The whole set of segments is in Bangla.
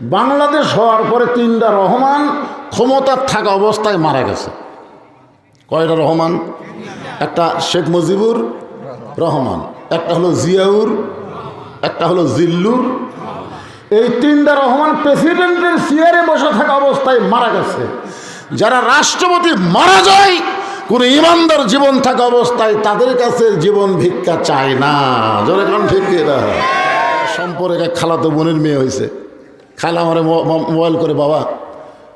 বাংলাদেশ হওয়ার পরে তিনটা রহমান ক্ষমতার থাকা অবস্থায় মারা গেছে। কয়টা রহমান? একটা শেখ মুজিবুর রহমান, একটা হলো জিয়াউর, একটা হলো জিল্লুর। এই তিনটা রহমান প্রেসিডেন্টের চেয়ারে বসে থাকা অবস্থায় মারা গেছে। যারা রাষ্ট্রপতি মারা যায়, কোন ইমানদার জীবন থাকা অবস্থায় তাদের কাছে জীবন ভিক্ষা চায় না। কোন ভিক্ষা সম্পর্কে খালাতো বোনের মেয়ে হয়েছে। খালা আমার মোবাইল করে, বাবা,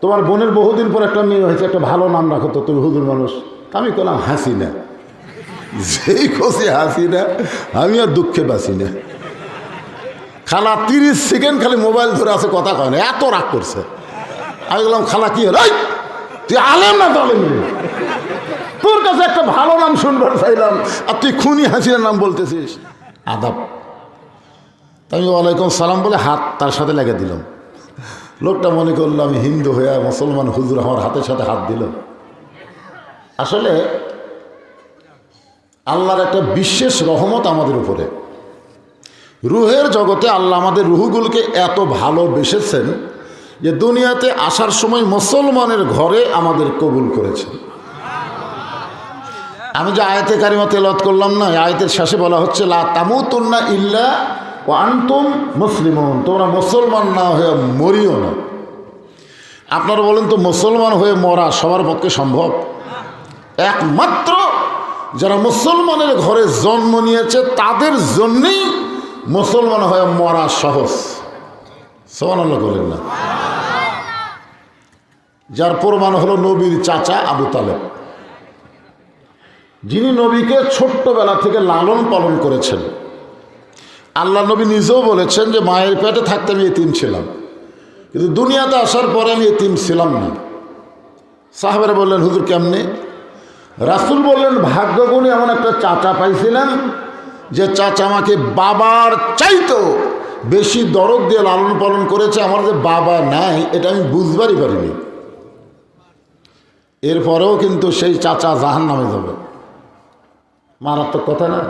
তোমার বোনের বহুদিন পর একটা মেয়ে হয়েছে, একটা ভালো নাম রাখো তো, তুমি হুজুর মানুষ। আমি করলাম হাসি না। যেই খুশি হাসি না, আমি আর দুঃখে বাসি না। খালা তিরিশ সেকেন্ড খালি মোবাইল ধরে আছে, কথা কয় না, এত রাগ করছে। আমি বললাম, খালা, কি হলো? তুই আলেম না তালেম? তোর কাছে একটা ভালো নাম শুনবার চাইলাম, আর তুই খুনি হাসিনার নাম বলতেছিস। আদাব। আমি ওয়ালাইকুম সালাম বলে হাত তার সাথে লেগে দিলাম। লোকটা মনে করল আমি হিন্দু হয়ে মুসলমান হুজুর আমার হাতের সাথে হাত দিল। আসলে আল্লাহর একটা বিশেষ রহমত আমাদের উপরে। রুহের জগতে আল্লাহ আমাদের রুহগুলোকে এত ভালোবেসেছেন যে দুনিয়াতে আসার সময় মুসলমানের ঘরে আমাদের কবুল করেছেন। আমি যে আয়তে কারিমা তেলত করলাম না আয়তের শেষে বলা হচ্ছে, লা তামুতুন্না ইল্লা ও আন্তুম মুসলিমন, তোমরা মুসলমান না হয়ে মরিও না। আপনারা বলেন তো মুসলমান হয়ে মরা সবার পক্ষে সম্ভব? একমাত্র যারা মুসলমানের ঘরে জন্ম নিয়েছে, তাদের জন্যেই মুসলমান হয়ে মরা সহজ। সমান করেন না। যার প্রমাণ হলো নবীর চাচা আবু তালেব। যিনি নবীকে ছোট্টবেলা থেকে লালন পালন করেছেন। আল্লাহ নবী নিজেও বলেছেন যে মায়ের পেটে থাকতে আমি এতিম ছিলাম। কিন্তু দুনিয়াতে আসার পরে আমি এতিম ছিলাম না। সাহাবেরা বললেন, হুজুর, কেমনে? রাসুল বললেন, ভাগ্যগুণী এমন একটা চাচা পাইছিলেন যে চাচা আমাকে বাবার চাইতো বেশি দরদ দিয়ে লালন পালন করেছে, আমার যে বাবা নাই, এটা আমি বুঝবারই পারিনি। এরপরেও কিন্তু সেই চাচা জাহান নামে যাবে। মারাত্মক কথা না?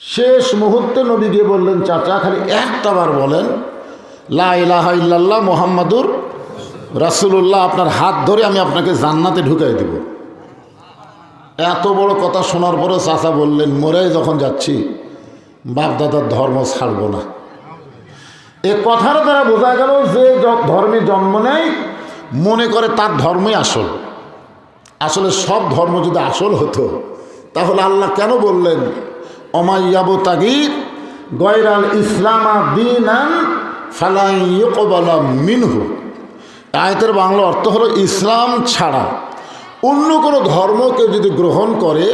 শেষ মুহূর্তে নবী গিয়ে বললেন, চাচা, খালি একটা বার বলেন, লা ইলাহা ইল্লাল্লাহ মোহাম্মদুর রাসুল্লাহ আপনার হাত ধরে আমি আপনাকে জান্নাতে ঢুকাই দিব। এত বড় কথা শোনার পরে চাচা বললেন, মরে যখন যাচ্ছি, বাপদাদার ধর্ম ছাড়ব না। এ কথার দ্বারা বোঝা গেল যে ধর্মে জন্ম নেয় মনে করে তার ধর্মই আসল। আসলে সব ধর্ম যদি আসল হতো, তাহলে আল্লাহ কেন বললেন অমাইয়াবু তাগির গয়রাল ইসলামা দিনান ফালাইকবালা মিনহু। আয়তের বাংলা অর্থ হলো ইসলাম ছাড়া। অন্য কোনো ধর্মকে যদি গ্রহণ করে,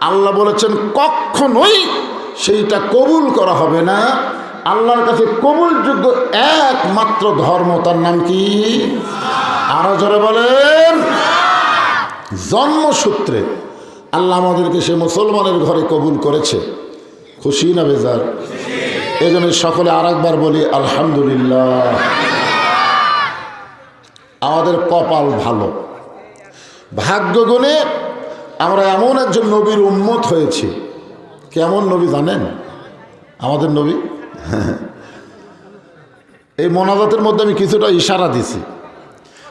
আল্লাহ বলেছেন, কখনোই সেইটা কবুল করা হবে না। আল্লাহর কাছে কবুলযোগ্য একমাত্র ধর্ম, তার নাম কি? আরও জোরে বলেন। জন্মসূত্রে আল্লাহ আমাদেরকে সে মুসলমানের ঘরে কবুল করেছে। খুশি না বেজার? এই জন্য সকলে আর বলি, আলহামদুলিল্লাহ। আমাদের কপাল ভালো। ভাগ্যগুণে আমরা এমন একজন নবীর উন্মত হয়েছি। কেমন নবী জানেন? আমাদের নবী? এই মনাজাতের মধ্যে আমি কিছুটা ইশারা দিছি।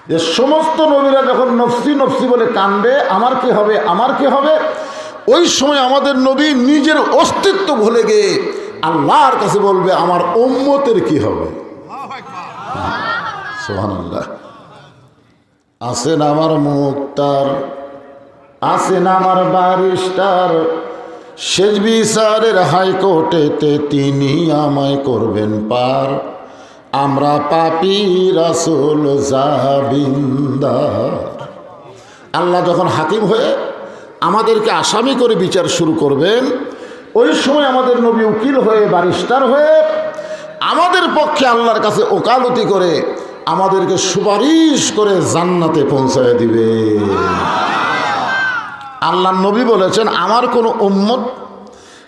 যে সমস্ত নবীরা যখন নফসি নফসি বলে কান্দে আমার কি হবে, আমার কি হবে? ওই সময় আমাদের নবী নিজের অস্তিত্ব ভুলে গিয়ে আল্লাহর কাছে বলবে, আমার উম্মতের কি হবে? সোহান আল্লাহ আসেন আমার মুক্তার আসেন আমার বারিস্টার শেষ বিচারের হাইকোর্টেতে তিনি আমায় করবেন পার। আমরা পাপি রাসুল জাবিন্দার আল্লাহ যখন হাকিম হয়ে আমাদেরকে আসামি করে বিচার শুরু করবেন, ওই সময় আমাদের নবী উকিল হয়ে বারিস্টার হয়ে আমাদের পক্ষে আল্লাহর কাছে ওকালতি করে আমাদেরকে সুপারিশ করে জান্নাতে পৌঁছায় দিবে। আল্লাহ নবী বলেছেন, আমার কোনো উম্মত,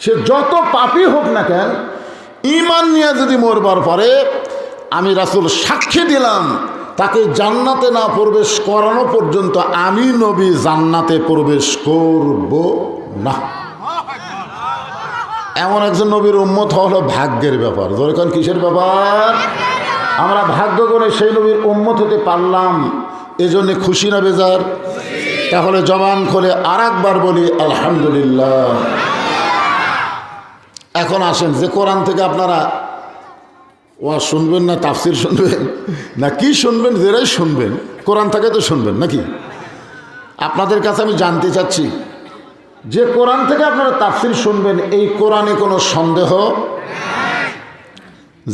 সে যত পাপই হোক না কেন ইমান নিয়ে যদি মরবার পরে আমি রাসুল সাক্ষী দিলাম, তাকে জান্নাতে না প্রবেশ করানো পর্যন্ত আমি নবী জান্নাতে প্রবেশ করব না। এমন একজন নবীর উম্মত হলো ভাগ্যের ব্যাপার। ধরে কিসের ব্যাপার? আমরা ভাগ্য করে সেই নবীর উম্মত হতে পারলাম, এজন্য খুশি না বেজার? তাহলে জবান করে আর একবার বলি, আলহামদুলিল্লাহ। এখন আসেন, যে কোরআন থেকে আপনারা ওয়া শুনবেন না, তাফসির শুনবেন, না কি শুনবেন যেরাই শুনবেন, কোরআন থেকে তো শুনবেন নাকি? আপনাদের কাছে আমি জানতে চাচ্ছি, যে কোরআন থেকে আপনারা তাফসির শুনবেন, এই কোরআনে কোনো সন্দেহ?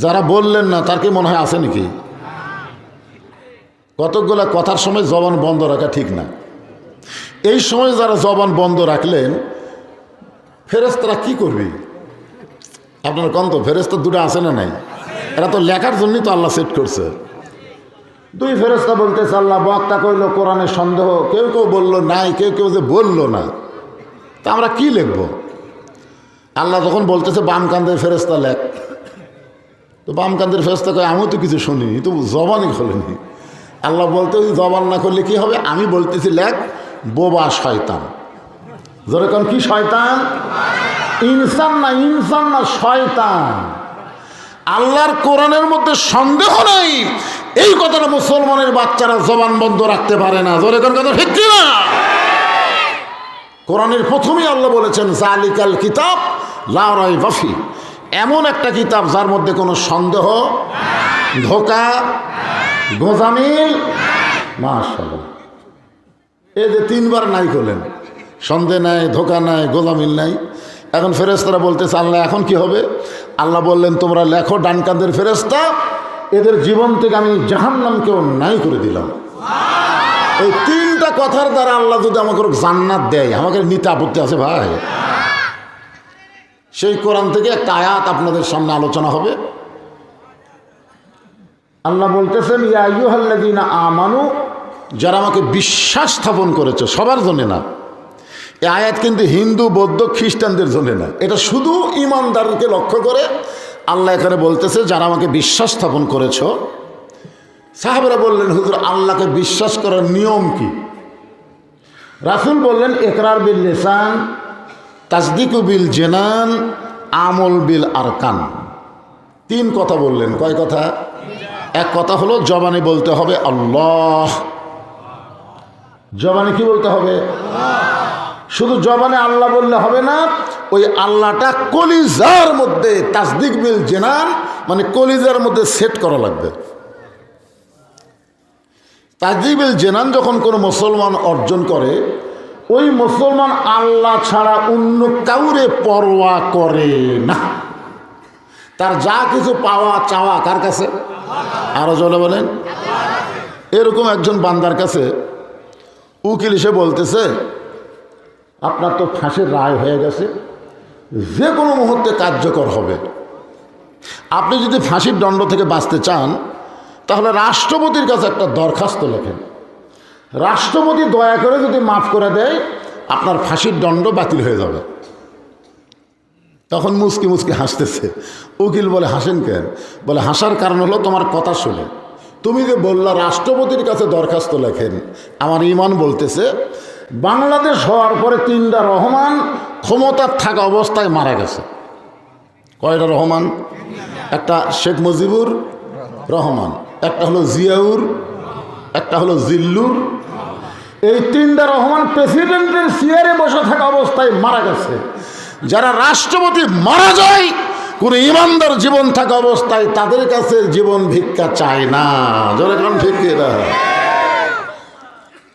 যারা বললেন না, তার কি মনে হয় আছে নাকি? কতকগুলা কথার সময় জবান বন্ধ রাখা ঠিক না। এই সময় যারা জবান বন্ধ রাখলেন ফেরেস্তারা কি করবে? আপনার কন্ত ফেরেস্তা দুটো আছে না নাই? এরা তো লেখার জন্যই তো আল্লাহ সেট করছে। দুই ফেরেস্তা বলতেছে, আল্লাহ বক্তা কইল কোরআনের সন্দেহ, কেউ কেউ বলল নাই, কেউ কেউ যে বলল না। তা আমরা কি লিখব? আল্লাহ যখন বলতেছে, বাম কান্দের ফেরেস্তা লেখ। তো বাম কান্দের ফেরেস্তা কয়, আমিও তো কিছু শুনিনি তো জবানই খোলেনি। আল্লাহ বলতে জবান না করলে কি হবে? আমি বলতেছি, লেখ, বোবা শয়তান। যেরকম কি শয়তান? ইনসান না ইনসান না শয়তান। আল্লাহর কোরআনের মধ্যে সন্দেহ নাই। এই কথাটা মুসলমানের বাচ্চারা জবান বন্ধ রাখতে পারে না। জোরে কোন কথা ঠিক না কোরআনের প্রথমেই আল্লাহ বলেছেন, জালিকাল কিতাব লাউরাই বাফি এমন একটা কিতাব যার মধ্যে কোনো সন্দেহ, ধোকা, গোজামিল মাশাল্লাহ এই যে তিনবার নাই করলেন। সন্দেহ নাই, ধোকা নাই গোলামিল নাই। এখন ফেরেস্তারা বলতেছে, আল্লাহ, এখন কি হবে? আল্লাহ বললেন, তোমরা লেখো ডানকানদের ফেরেস্তা এদের জীবন থেকে আমি জাহান্নামকেও নাই করে দিলাম। এই তিনটা কথার দ্বারা আল্লাহ যদি আমাকে জান্নাত দেয়, আমাকে নিতে আপত্তি আছে ভাই? সেই কোরআন থেকে একটা আয়াত আপনাদের সামনে আলোচনা হবে। আল্লাহ বলতেছেন ইয়াইহাল্লাদিনা আমানু, যারা আমাকে বিশ্বাস স্থাপন করেছে, সবার জন্য না। এই আয়াত কিন্তু হিন্দু, বৌদ্ধ, খ্রিস্টানদের জন্য না। এটা শুধু ইমানদারকে লক্ষ্য করে আল্লাহ এখানে বলতেছে, যারা আমাকে বিশ্বাস স্থাপন করেছ। সাহাবরা বললেন, হুজুর, আল্লাহকে বিশ্বাস করার নিয়ম কি? রাসুল বললেন একরার বিল লেসান তাজদিকু বিল জেনান, আমল বিল আরকান। তিন কথা বললেন। কয় কথা? এক কথা হলো, জবানে বলতে হবে আল্লাহ। জবানে কি বলতে হবে? শুধু জবানে আল্লাহ বললে হবে না, ওই আল্লাহটা কলিজার মধ্যে তাসদিক বিল জেনান মানে কলিজার মধ্যে সেট করা লাগবে। তাসদিক বিল জেনান যখন কোনো মুসলমান অর্জন করে, ওই মুসলমান আল্লাহ ছাড়া অন্য কাউরে পরোয়া করে না। তার যা কিছু পাওয়া চাওয়া কার কাছে? আরও জলে বলেন। এরকম একজন বান্দার কাছে উকিল এসে বলতেছে আপনার তো ফাঁসির রায় হয়ে গেছে। যে কোনো মুহূর্তে কার্যকর হবে। আপনি যদি ফাঁসির দণ্ড থেকে বাঁচতে চান, তাহলে রাষ্ট্রপতির কাছে একটা দরখাস্ত লেখেন। রাষ্ট্রপতি দয়া করে যদি মাফ করে দেয়, আপনার ফাঁসির দণ্ড বাতিল হয়ে যাবে। তখন মুসকি মুসকি হাসতেছে। উকিল বলে, হাসেন কেন? বলে, হাসার কারণ হলো তোমার কথা শুনে। তুমি যে বললা, রাষ্ট্রপতির কাছে দরখাস্ত লেখেন, আমার ইমান বলতেছে বাংলাদেশ হওয়ার পরে তিনটা রহমান ক্ষমতার থাকা অবস্থায় মারা গেছে। কয়টা রহমান? একটা শেখ মুজিবুর রহমান, একটা হলো জিয়াউর, একটা হলো জিল্লুর। এই তিনটা রহমান প্রেসিডেন্টের চেয়ারে বসে থাকা অবস্থায় মারা গেছে। যারা রাষ্ট্রপতি মারা যায়, কোনো ইমানদার জীবন থাকা অবস্থায় তাদের কাছে জীবন ভিক্ষা চায় না। ঠিক না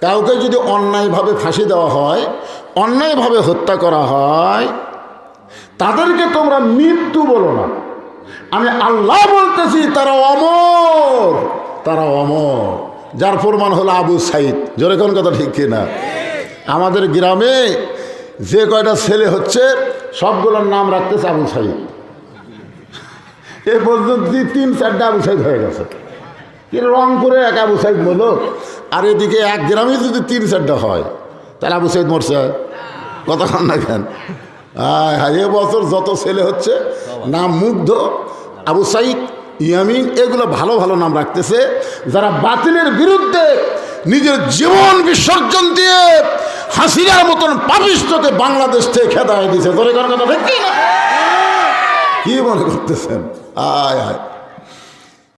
কাউকে যদি অন্যায়ভাবে ফাঁসি দেওয়া হয়, অন্যায়ভাবে হত্যা করা হয়, তাদেরকে তোমরা মৃত্যু বলো না। আমি আল্লাহ বলতেছি, তারা অমর তারা অমর। যার প্রমাণ হলো আবু সাইদ। জোরে কোন কথা ঠিক কিনা? আমাদের গ্রামে যে কয়টা ছেলে হচ্ছে, সবগুলোর নাম রাখতেছে আবু সাইদ। এ পর্যন্ত তিন চারটা আবু সাইদ হয়ে গেছে। রংপুরে এক আবু সাইদ মরল আর এদিকে এক গ্রামে যদি তিন চারটা হয়, তাহলে আবু সাইদ মরছে। কান না কেন? হায়, এ বছর যত ছেলে হচ্ছে নাম মুগ্ধ, আবু সাইদ, ইয়ামিন, এগুলো ভালো ভালো নাম রাখতেছে। যারা বাতিলের বিরুদ্ধে নিজের জীবন বিসর্জন দিয়ে হাসিনার মতন পাপিষ্টকে বাংলাদেশ থেকে খেদায় কথা ঠিক কি মনে করতেছেন? আয় আয়